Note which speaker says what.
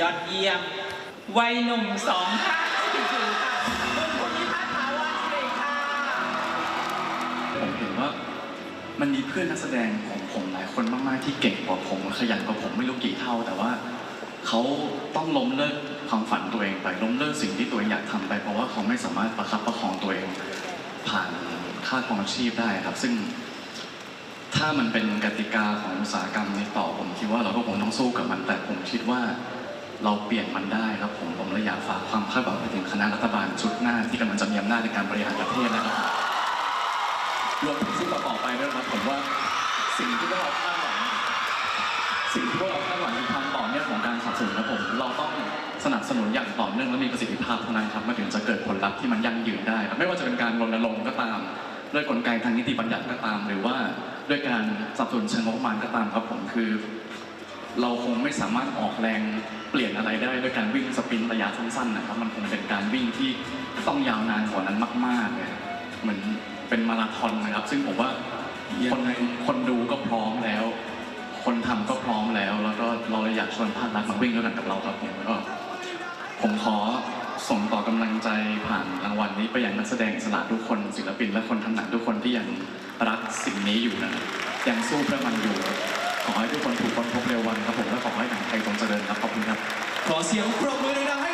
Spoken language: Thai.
Speaker 1: ยอดเยี่ยม วัยหนุ่มสองห้าสี่ศูนย์ค่ะมิพัน์ถาวรสิริค่ะ
Speaker 2: ผมเห็นว่ามันมีเพื่อนนักแสดงของผมหลายคนมากๆที่เก่งกว่าผมขยันกว่าผมไม่รู้กี่เท่า แต่ว่าเขาต้องล้มเลิกความฝันตัวเองไปล้มเลิกสิ่งที่ตัวเองอยากทำไป เพราะว่าเขาไม่สามารถประคับประคองตัวเอง ผ่านค่าครองชีพได้ครับ ซึ่ง ถ้ามันเป็นกติกาของอุตสาหกรรมนี้ต่อผมคิดว่าเราก็คงต้องสู้กับมันแต่ผมคิดว่า เราเปลี่ยนมันได้ครับผมผมเลยอยากฝากความคาดหวังไปถึงคณะรัฐบาลชุดหน้าที่กำลังจะมีอำนาจในการบริหารประเทศนะครับรวมถึงชุดต่อไปด้วยนะครับผมว่าสิ่งที่พวกเราคาดหวังสิ่งที่พวกเราคาดหวังคือความต่อเนื่องของการสนับสนุนนะผมเราต้องสนับสนุนอย่างต่อเนื่องและมีประสิทธิภาพเท่านั้นครับมันถึงจะเกิดผลลัพธ์ที่มันยั่งยืนได้ครับไม่ว่าจะเป็นการรณรงค์ก็ตามด้วยกลไกทางนิติบัญญัติก็ตาม หรือว่าด้วยการสนับสนุนเชิงงบประมาณก็ตามครับผมคือ เราคงไม่สามารถออกแรงเปลี่ยนอะไรได้ด้วยการวิ่งสปรินต์ระยะสั้นๆนะครับมันคงเป็นการวิ่งที่ต้องยาวนานกว่านั้นมากๆเลยครับเหมือนเป็นมาราธอนนะครับ ซึ่งผมว่าคนคนดูก็พร้อมแล้ว คนทำก็พร้อมแล้ว แล้วก็เราเลยอยากชวนภาครัฐมาวิ่งด้วยกันกับเราครับผมแล้วก็ผมขอส่งต่อกำลังใจผ่านรางวัลนี้ไปยังนักแสดงสระทุกคนศิลปินและคนทำหนังทุกคนที่ยังรักสิ่งนี้อยู่นะยังสู้เพื่อมันอยู่ ขอให้ทุกคนถูกคนพบเร็ววันครับผมและขอให้หนังไทยจงเจริญครับขอบคุณครับ
Speaker 3: ขอเสียงปรบมือดังๆ